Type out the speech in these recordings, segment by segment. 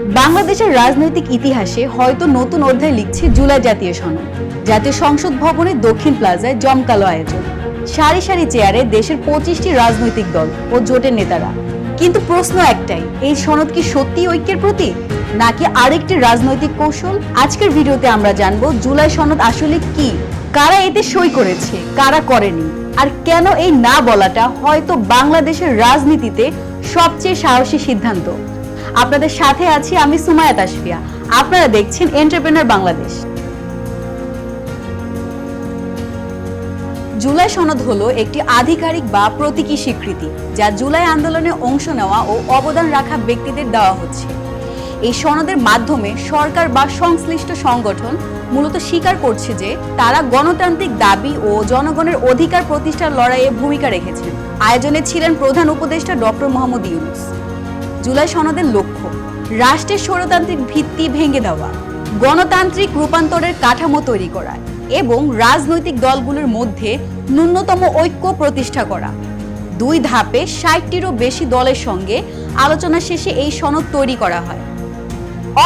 বাংলাদেশের রাজনৈতিক ইতিহাসে হয়তো নতুন অধ্যায় লিখছে জুলাই জাতীয় সনদ। জাতীয় সংসদ ভবনে দক্ষিণ প্লাজায় জমকালো আয়োজন। সারি সারি চেয়ারে দেশের পঁচিশটি রাজনৈতিক দল ও জোটের নেতারা। কিন্তু প্রশ্ন একটাই, এই সনদ কি সত্যি ঐক্যের প্রতীক? নাকি আরেকটি রাজনৈতিক কৌশল? আজকের ভিডিওতে আমরা জানব জুলাই সনদ আসলে কি? কারা এতে সই করেছে? কারা করেনি? আর কেন এই না বলাটা হয়তো বাংলাদেশের রাজনীতিতে সবচেয়ে সাহসী সিদ্ধান্ত? আপনাদের সাথে আছি আমি সুমায়া তাসফিয়া। আপনারা দেখছেন এন্টারপ্রেনার বাংলাদেশ জুলাই সনদ হলো একটি আধিকারিক বা প্রতীকী স্বীকৃতি, যা জুলাই আন্দোলনে অংশ নেওয়া ও অবদান রাখা ব্যক্তিদের দেওয়া হচ্ছে। এই সনদের মাধ্যমে সরকার বা সংশ্লিষ্ট সংগঠন মূলত স্বীকার করছে যে তারা গণতান্ত্রিক দাবি ও জনগণের অধিকার প্রতিষ্ঠার লড়াইয়ে ভূমিকা রেখেছেন। আয়োজনে ছিলেন প্রধান উপদেষ্টা ডক্টর মোহাম্মদ ইউনুস। জুলাই সনদের লক্ষ্য, রাষ্ট্রের স্বরতান্ত্রিক ভিত্তি ভেঙে দেওয়া, গণতান্ত্রিক রূপান্তরের কাঠামো তৈরি করা এবং রাজনৈতিক দলগুলোর মধ্যে ন্যূনতম ঐক্য প্রতিষ্ঠা করা। দুই ধাপে ষাটটিরও বেশি দলের সঙ্গে আলোচনা শেষে এই সনদ তৈরি করা হয়।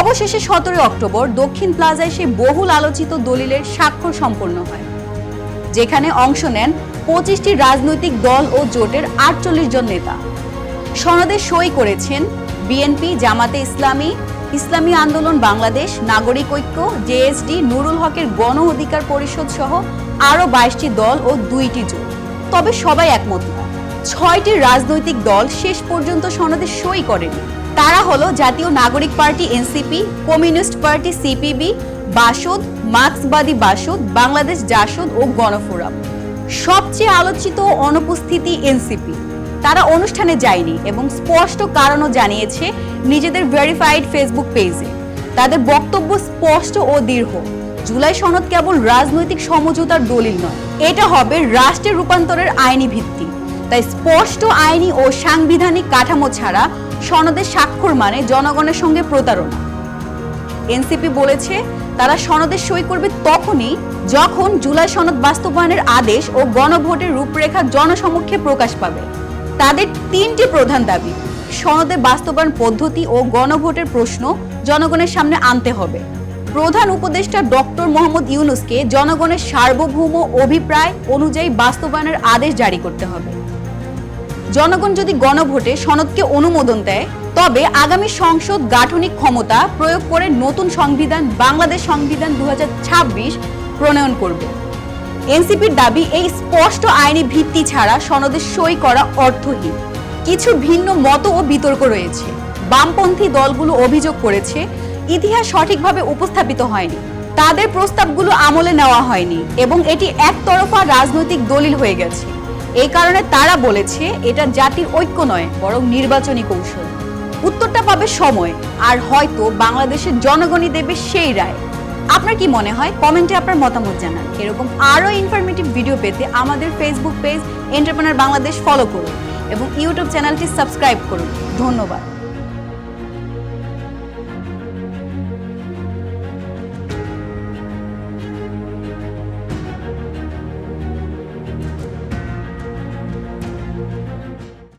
অবশেষে সতেরোই অক্টোবর দক্ষিণ প্লাজায় সে বহুল আলোচিত দলিলের স্বাক্ষর সম্পন্ন হয়, যেখানে অংশ নেন পঁচিশটি রাজনৈতিক দল ও জোটের আটচল্লিশ জন নেতা। সনদে সই করেছেন বিএনপি, জামাতে ইসলামী ইসলামী আন্দোলন, বাংলাদেশ, নাগরিক ঐক্য, জেএসডি, নুরুল হকের গণ অধিকার পরিষদ সহ আরও বাইশটি দল ও দুইটি জোট। তবে সবাই একমত নয় ছয়টি রাজনৈতিক দল শেষ পর্যন্ত সনদে সই করেনি। তারা হলো Jatiya Nagorik party NCP, communist party CPB, BASAD, Marxbadi BASAD, Bangladesh JASAD ও গণফোরাম। সবচেয়ে আলোচিত অনুপস্থিতি এনসিপি। তারা অনুষ্ঠানে যায়নি এবং স্পষ্ট কারণও জানিয়েছে নিজেদের ভেরিফাইড ফেসবুক পেজে তাদের বক্তব্য স্পষ্ট ও দীর্ঘ। জুলাই সনদ কেবল রাজনৈতিক সমঝোতার দলিল নয়, এটা হবে রাষ্ট্রের রূপান্তরের আইনি ভিত্তি। তাই স্পষ্ট আইনি ও সাংবিধানিক কাঠামো ছাড়া সনদের স্বাক্ষর মানে জনগণের সঙ্গে প্রতারণা। এনসিপি বলেছে, তারা সনদে সই করবে তখনই যখন জুলাই সনদ বাস্তবায়নের আদেশ ও গণভোটের রূপরেখা জনসমক্ষে প্রকাশ পাবে। তাদের তিনটি প্রধান দাবি। সনদে বাস্তবায়ন পদ্ধতি ও গণভোটের প্রশ্ন জনগণের সামনে আনতে হবে। প্রধান উপদেষ্টা ডক্টর মোহাম্মদ ইউনুসকে জনগণের সার্বভৌম অভিপ্রায় অনুযায়ী বাস্তবায়নের আদেশ জারি করতে হবে। জনগণ যদি গণভোটে সনদকে অনুমোদন দেয়, তবে আগামী সংসদ গাঠনিক ক্ষমতা প্রয়োগ করে নতুন সংবিধান বাংলাদেশ সংবিধান দু হাজার ছাব্বিশ প্রণয়ন করবে। এনসিপির দাবি, এই স্পষ্ট আইনি ভিত্তি ছাড়া সনদে সই করা অর্থহীন। কিছু ভিন্ন মত ও বিতর্ক রয়েছে। বামপন্থী দলগুলো অভিযোগ করেছে, ইতিহাস সঠিকভাবে উপস্থাপিত হয়নি। তাদের প্রস্তাবগুলো আমলে নেওয়া হয়নি এবং এটি একতরফা রাজনৈতিক দলিল হয়ে গেছে। এই কারণে তারা বলেছে, এটা জাতির ঐক্য নয়, বরং নির্বাচনী কৌশল। উত্তরটা পাবে সময়, আর হয়তো বাংলাদেশের জনগণই দেবে সেই রায়। আপনার কি মনে হয়? কমেন্টে আপনার মতামত জানান। এরকম আরও ইনফরমেটিভ ভিডিও পেতে আমাদের Facebook page entrepreneur Bangladesh follow করুন এবং ইউটিউব চ্যানেলটি সাবস্ক্রাইব করুন। ধন্যবাদ।